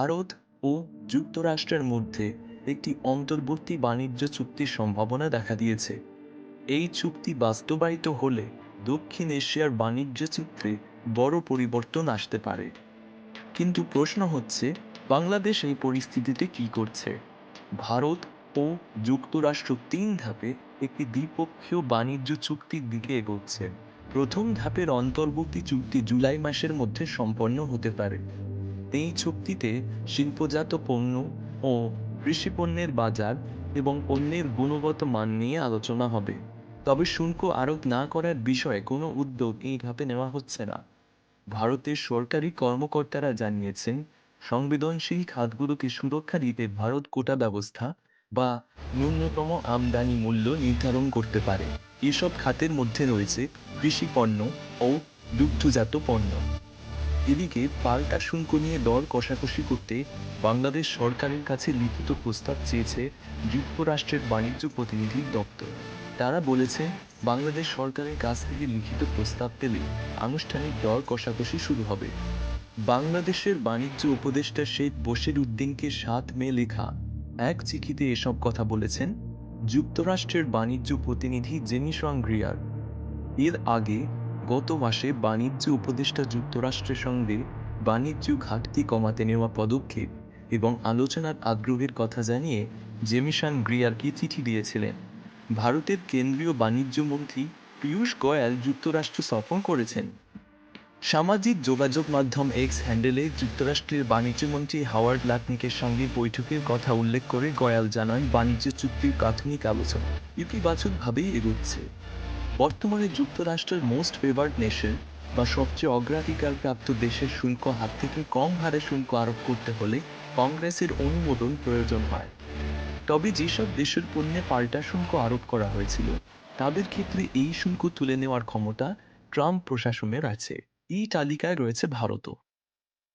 ভারত ও যুক্তরাষ্ট্রের মধ্যে একটি অন্তর্বর্তী বাণিজ্য চুক্তির সম্ভাবনা দেখা দিয়েছে। এই চুক্তি বাস্তবায়িত হলে দক্ষিণ এশিয়ার বাণিজ্য চিত্রে বড় পরিবর্তন আসতে পারে। কিন্তু প্রশ্ন হচ্ছে, বাংলাদেশ এই পরিস্থিতিতে কি করছে? ভারত ও যুক্তরাষ্ট্র তিন ধাপে একটি দ্বিপক্ষীয় বাণিজ্য চুক্তির দিকে এগোচ্ছে। প্রথম ধাপের অন্তর্বর্তী চুক্তি জুলাই মাসের মধ্যে সম্পন্ন হতে পারে। এই চুক্তিতে শিল্পজাত পণ্য ও কৃষি পণ্যের বাজার এবং পণ্যের গুণগত মান নিয়ে আলোচনা হবে। তবে শুল্ক আরোপ না করার বিষয়ে কোনো উদ্যোগ এই ধাপে নেওয়া হচ্ছে না। ভারতের সরকারি কর্মকর্তারা জানিয়েছেন, সংবেদনশীল খাতগুলোকে সুরক্ষা দিতে ভারত কোটা ব্যবস্থা বা ন্যূনতম আমদানি মূল্য নির্ধারণ করতে পারে। এসব খাতের মধ্যে রয়েছে কৃষি পণ্য ও দুগ্ধজাত পণ্য। এদিকে পাল্টা শুল্ক নিয়ে দর কষাকষি করতে বাংলাদেশ সরকারের কাছে লিখিত প্রস্তাব চেয়েছে যুক্তরাষ্ট্রের বাণিজ্য প্রতিনিধির দপ্তর। তারা বলেছে, বাংলাদেশ সরকারের কাছ থেকে লিখিত প্রস্তাব পেলে আনুষ্ঠানিক দর কষাকষি শুরু হবে। বাংলাদেশের বাণিজ্য উপদেষ্টা শেখ বশির উদ্দিনকে সাত মে লেখা এক চিঠিতে এসব কথা বলেছেন যুক্তরাষ্ট্রের বাণিজ্য প্রতিনিধি জেনিসং গ্রিয়ার এর আগে গত মাসে বাণিজ্য উপদেষ্টা যুক্তরাষ্ট্রের সঙ্গে বাণিজ্য ঘাটতি কমাতে নেওয়া পদক্ষেপ এবং আলোচনার আগ্রহের কথা জানিয়ে জেমিশন গ্রিয়ারকে চিঠি দিয়েছিলেন। ভারতের কেন্দ্রীয় বাণিজ্যমন্ত্রী পীয়ূষ গোয়াল যুক্তরাষ্ট্র সফর করেছেন। সামাজিক যোগাযোগ মাধ্যম এক্স হ্যান্ডেলে যুক্তরাষ্ট্রের বাণিজ্যমন্ত্রী হাওয়ার্ড লাটনিকের সঙ্গে বৈঠকের কথা উল্লেখ করে গয়াল জানান বাণিজ্য চুক্তির প্রাথমিক আলোচনা। ইতিবাচকভাবেই এগোচ্ছে। বর্তমানে যুক্তরাষ্ট্রের মোস্ট ফেভার্ড নেশন বা সবচেয়ে অগ্রাধিকারপ্রাপ্ত দেশের শুল্ক হাত থেকে কম হারে শুল্ক আরোপ করতে হলে কংগ্রেসের অনুমোদন প্রয়োজন হয়। তবে যেসব দেশের পণ্যে পাল্টা শুল্ক আরোপ করা হয়েছিল, তাদের ক্ষেত্রে এই শুল্ক তুলে নেওয়ার ক্ষমতা ট্রাম্প প্রশাসনের আছে। এই তালিকায় রয়েছে ভারতও।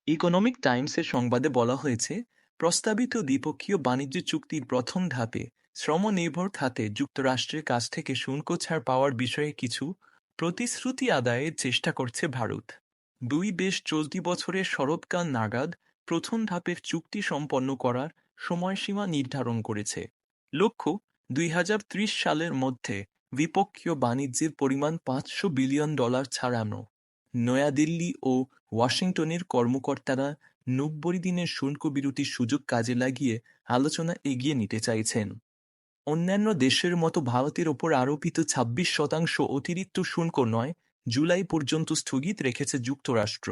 ইকোনমিক টাইমসের সংবাদে বলা হয়েছে, প্রস্তাবিত দ্বিপক্ষীয় বাণিজ্য চুক্তির প্রথম ধাপে শ্রমনির্ভর খাতে যুক্তরাষ্ট্রের কাছ থেকে শুল্ক ছাড় পাওয়ার বিষয়ে কিছু প্রতিশ্রুতি আদায়ের চেষ্টা করছে ভারত। দুই দেশ চলতি বছরের শরৎকাল নাগাদ প্রথম ধাপের চুক্তি সম্পন্ন করার সময়সীমা নির্ধারণ করেছে। লক্ষ্য, দুই হাজার ত্রিশ সালের মধ্যে দ্বিপক্ষীয় বাণিজ্যের পরিমাণ পাঁচশো বিলিয়ন ডলার ছাড়ানো। নয়াদিল্লি ও ওয়াশিংটনের কর্মকর্তারা নব্বই দিনের শুল্ক বিরতির সুযোগ কাজে লাগিয়ে আলোচনা এগিয়ে নিতে চাইছেন। অন্যান্য দেশের মতো ভারতের ওপর আরোপিত ছাব্বিশ শতাংশ অতিরিক্ত শুল্ক নয়, জুলাই পর্যন্ত স্থগিত রেখেছে যুক্তরাষ্ট্র।